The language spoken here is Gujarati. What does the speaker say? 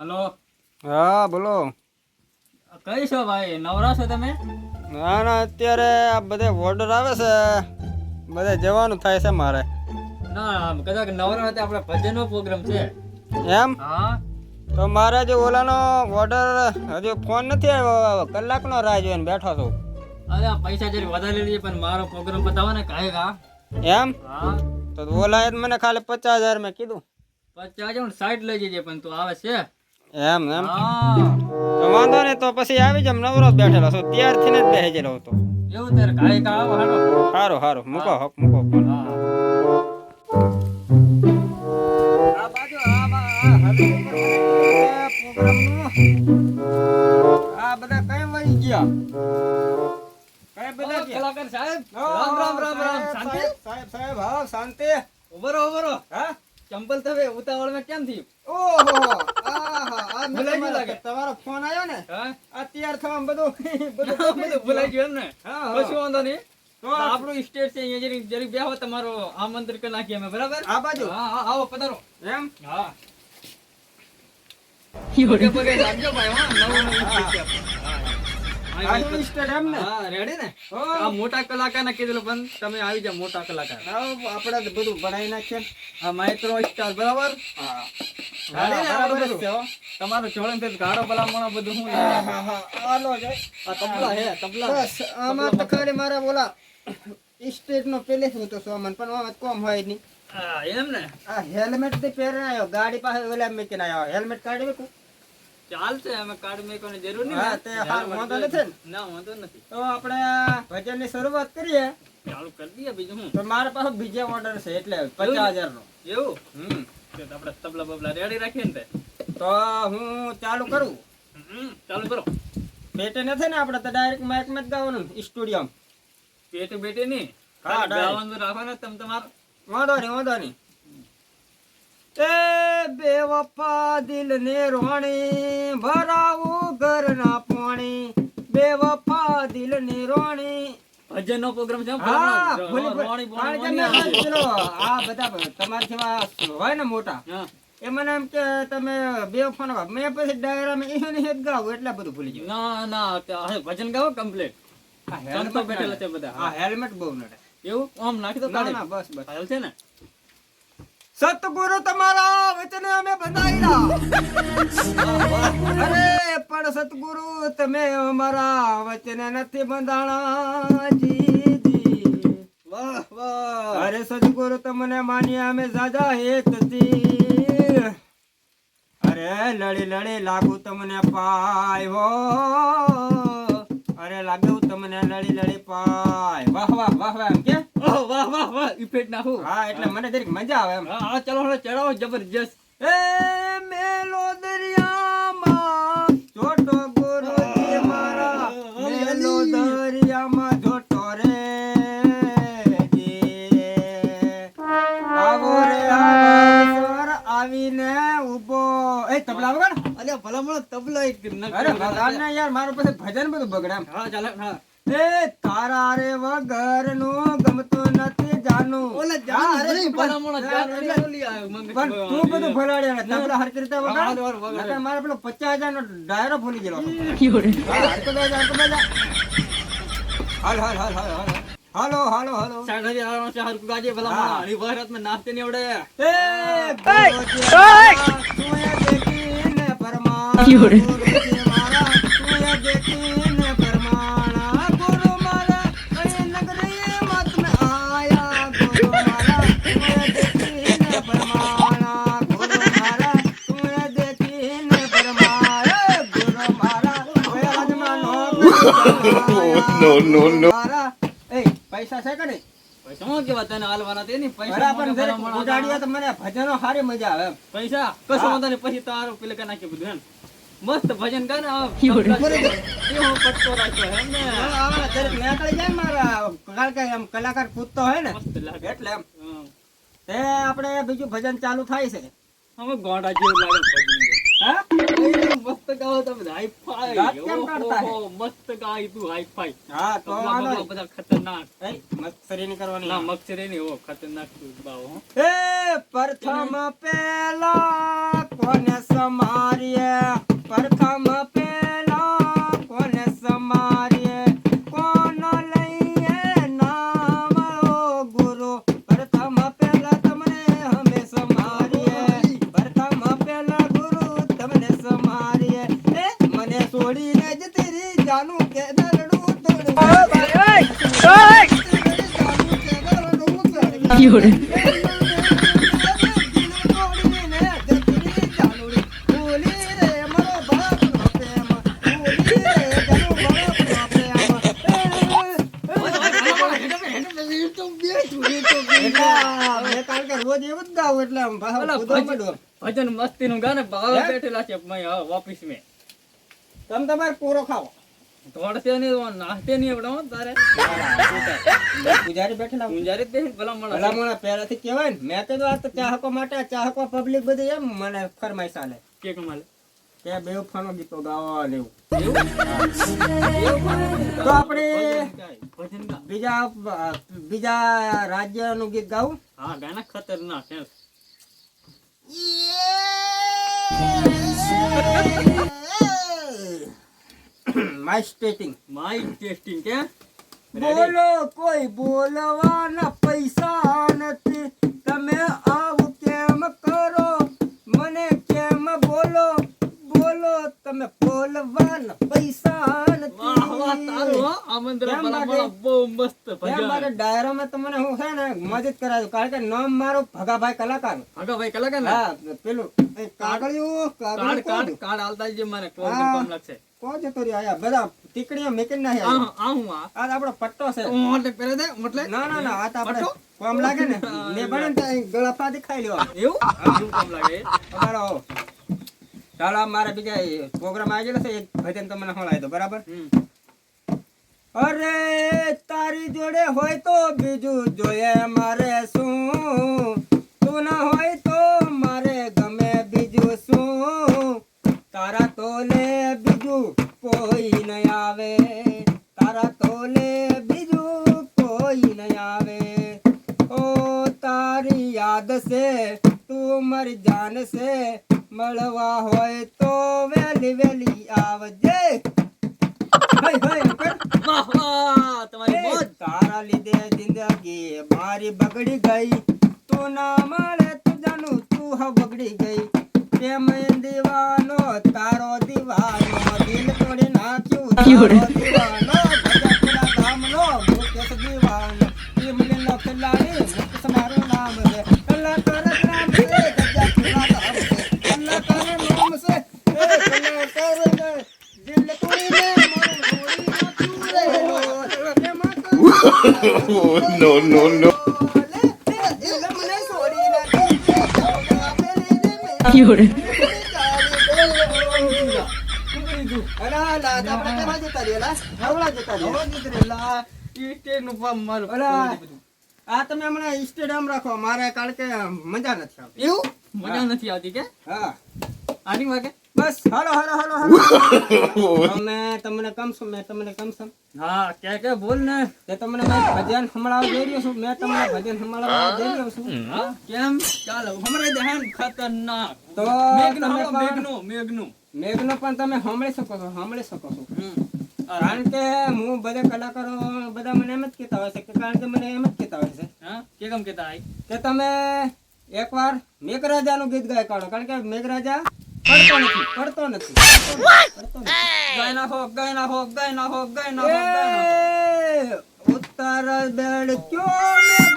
હલો. હા બોલો. કઈ છો ભાઈ? નવરા છો તમે? ના ના અત્યારે આ બધે ઓર્ડર આવે છે. બધે જવાનું થાય છે મારે. ના કદાચ નવરા હતા આપણે ભજનનો પ્રોગ્રામ છે. એમ? હા. તો મારે જે ઓલાનો ઓર્ડર હજુ ફોન નથી આવ્યો. કલાકનો રાહ જોઈને બેઠો છું. અરે પૈસા જરી વધારે લઈ પણ મારો પ્રોગ્રામ બતાવો ને કાંઈ કા એમ? હા. તો ઓલાએ મને ખાલી પચાસ હજાર મેં કીધું. પચાસ હું સાઈડ લઈ જજે પણ તું આવે છે? એમ એમ. તો વાંધો નહીં તો પછી આવી જમ નવરો બેઠેલો છું. ત્યારથી ને જ બેસી ગયેલો હતો. એવું તારે કાય કા આવો હાલો? હારો હારો. મૂકો હક મૂકો ફોન. આ બાજુ આ આ બધા કઈ વળી ગયા? કઈ બધા કલાકાર સાહેબ. રામ રામ રામ રામ. સાહેબ, શાંતિ? સાહેબ સાહેબ હા શાંતિ. ઉભરો ઉભરો હા? ચંપલ તમે ઉતાવળમાં કેમ થયું? ઓહો ભૂલાઈ ગયું લાગે. તમારો ફોન આવ્યો ને હા આ બધું બધું બધું ભૂલાઈ ગયું એમ ને હા, હા. કશું વાંધો નહીં આપણું સ્ટેટ છે અહીંયા જરીક જરીક બેહો તમારો આમંત્રણ કરી નાખીએ અમે બરાબર આ બાજુ હા હા આવો પધારો એમ હા પગે પગે લાગજો ભાઈ હા નવું નવું સ્ટેટ ને? કીધેલું પણ તમે આવી જાઓ મોટા કલાકાર. આપણે બધું આ માઇક્રો સ્ટાર બરાબર. તમારું જોડે ગાડો ભલામણ બધું હા, લાગે? હા, હા. હાલો આ તબલા હે તબલા. બસ આમાં તો ખાલી મારા બોલા સ્ટેજ નો પેલે હું તો સામાન પણ આમાં કોમ હોય નહીં. હા એમ ને? આ હેલ્મેટથી આવ્યો ગાડી પાસે ઓલા મેકીને આવ્યો હેલ્મેટ કાઢી મૂકું ચાલશે અમે કાર્ડ મેકવાની જરૂર નહીં હા, તે હા, વાંધો નથી ને? ના વાંધો નથી. તો આપણે ભજનની શરૂઆત કરીએ. ચાલુ કરી દઈએ બીજું શું? તો મારા પાસે બીજા ઓર્ડર છે એટલે પચાસ નો એવું? હમ. તો આપણે તબલા બબલા રેડી રાખીએ ને તો? હું ચાલુ કરું. ચાલુ કરો. પેટે નથી ને આપણે તો ડાયરેક્ટ માઇકમાં જ ગાવાનું સ્ટુડિયો પેટે બેટે નહીં. હા, ખાલી ગાવાનું રાખો તમ તમાર. વાંધો નહીં વાંધો નહીં. એ બેવફા દિલ ને રોણી ભરાવું ઘરના પાણી. બેવફા દિલ ને રોણી ભજન નો પ્રોગ્રામ છે હા આ બધા તમારા જેવા હોય ને મોટા. એ મને એમ કે તમે બે ફોન મેં પછી ડાયરામાં એને જ ગાવ એટલે બધું ભૂલી ગયું. ના ના ભજન ગાવ કમ્પ્લીટ આ હેલ્મેટ બેઠેલા છે બધા આ હેલ્મેટ બહુ નડે. એવું? આમ નાખી દો ના બસ બસ. હાલ છે ને? સતગુરુ તમારા વચન અમે બંધાયેલા અરે પણ સતગુરુ તમે અમારા વચન નથી બંધાણા વાહ વાહ. અરે સતગુરુ તમને માન્યા અમે જાજા હેતથી અરે લડી લડી લાગુ તમને પાય હો. અરે લાગુ તમને લડી લડી પાય. વાહ વાહ વાહ વાહ એમ કે? ઓહ, વાહ વાહ વાહ ઇફેક્ટ નાખો હા. એટલે મને જરીક મજા આવે એમ. હા હા ચલો હવે ચડાવો જબરજસ્ત. એ મેલો દરિયામાં છોટો ગુરુજી મારા. મેલો દરિયામાં છોટો રે આવો રે આવો આવીને ઊભો એ તબલા વગાડ. અલ્યા ભલામણ તબલો એક અરે ભગવાન ને યાર મારું પાસે ભજન બધું બગડે હા ચાલે હા. એ તારા રે વગરનું ગમતો નથી જાનું ઓલે જાન રે ભલામણ જાન રે ઓલી આ મંગ- પણ તું બધું ભલાડે ને તબલા હર કરતા વગર નકર મારે પેલો 50000 નો ડાયરો ફોલી ગયો હતો. હા, હરખો બેજા, હરખો બેજા. હાલ, હાલ, હાલ, હાલ, હાલ. હાલો હાલો હાલો સાઠ હજાર છે હરકુ ગાજે ભલામણ. હા. હરી વખત નાસ્તે નહીં આવડે. એ મારા, તું એ દેખીને પરમાણ. ગુરુજી આજમાં નો મારા, એ પૈસા છે કે પૈસા હું કેવા તને હાલવાના તે નહીં, પૈસા જરીક તો મને ભજનો હારી મજા આવે પૈસા કશું હા. વાંધો પછી તારું પેલે કે નાખી બધું એમ મસ્ત ભજન ને આમ એવો પટકો રાખ્યો હે ને આવા જરીક નીકળી જાય મારા કારણ કે એમ કલાકાર કૂદતો હોય ને મસ્ત એટલે એમ હા. તે આપણે બીજું ભજન ચાલુ થાય છે હવે ગોડા જેવું લાગે હા મસ્ત તમે કેમ હે? મસ્ત ગાય તું હા બધા ખતરનાક મસ્કરી નહીં કરવાની ના મક્ષરે નહીં હો ખતરનાક તું બાવો હો. એ પ્રથમ પેલા કોને સમારીએ પ્રથમ રોજ એવું જ ગાવું એટલે આમ ભાવ ઓલા કૂદવા ભજન- મસ્તી નું ગાને ભાવ બેઠેલા છે વાપીસ મેં તમે તમારે પૂરો ખાવો. દોડતે નહીં નાસ્તે નહીં આવડે તારે. પૂજારી બેઠેલા મુંજારી જ બેસીને ભલા ભલામણ પહેલાથી કહેવાય ને મેં કીધું આ તો ચાહકો માટે ચાહકો પબ્લિક બધી એમ મને ફરમાઈશ આલે કેક મળે કે બે ફાનો ગીતો ગાવા લેવું તો આપણે બીજા બીજા રાજ્યનું ગીત ગાવું? હા ગાના ખતરનાક છે. માય સ્ટેટિંગ માય ટેસ્ટિંગ કે? બોલો કોઈ બોલવાના પૈસા નથી. તમે આવું કેમ કરો? મને કેમ બોલો? બોલો તમે બોલવાન પૈસા વાહ વાહ તારું નથી હો આમંત્રણ કેમ ભલા લાગે? ભલા બહુ મસ્ત એમ ભજન. મારે ડાયરામાં તમને હું છે ને મદદ કરાવ્યું કારણ કે નામ મારું ભગાભાઈ કલાકાર આગળ કલાકાર હા પેલું કાગળિયું કાર્ડ કાર્ડ કાર્ડ આલતા જે મને કામ લાગશે. કોણ જતો રહ્યો? આયા બધા ટીકડીઓ મેકીને ના આ આ હું. આ આ આપણો પટ્ટો છે. મોટે પહેરે દે મોટલે. ના ના ના આ તો આપણે કોમ લાગે ને. ને બને ગળા એવું? કામ લાગે? અમારો ચાલો મારા બીજા પ્રોગ્રામ આવી ગયેલો છે એક ભજન તમને સંભળાવી દો બરાબર? અરે તારી જોડે હોય તો બીજું જોઈએ મારે શું? તું ના હોય હોય તો વેલી વેલી આવજે. તારા લીધે જિંદગી મારી બગડી ગઈ. તું ના મળે તું જાનું તું હ બગડી ગઈ. પ્રેમ દીવાનો તારો દીવાનો દિલ તોડી નાખ્યું મારું અલા. આ તમે હમણાં સ્ટેડિયમ રાખો. મારે કારણ કે મજા નથી આવતી. એવું? મજા નથી આવતી કે? હા. આની વાગે? બસ હાલો હાલો હાલો હાલો. અમે તમને કમશું મેં તમને કમશું હા કે કે બોલ ને. તે તમને મેં ભજન સંભળાવવા જઈ રહ્યો છું. મેં તમને ભજન સંભળાવવા જઈ રહ્યો છું. કેમ? ચાલો હમણાં દહેન ખતરનાક. તો મેઘનો મેઘનો મેઘનો. મેઘનો પણ તમે સાંભળી શકો છો સાંભળી શકો છો. કારણ કે હું બધા કલાકારો બધા મને એમ જ કહેતા હોય છે કે કારણ કે મને એમ જ કહેતા હોય છે. હા? કે કેમ કેતા હોય? કે તમે એકવાર મેઘરાજાનું ગીત ગાઈ કાઢો. કારણ કે મેઘરાજા પડતો નથી પડતો નથી. ગાય નાખો ગાય નાખો ગાય નાખો ગાય નાખો ઉત્તર બેડ ક્યો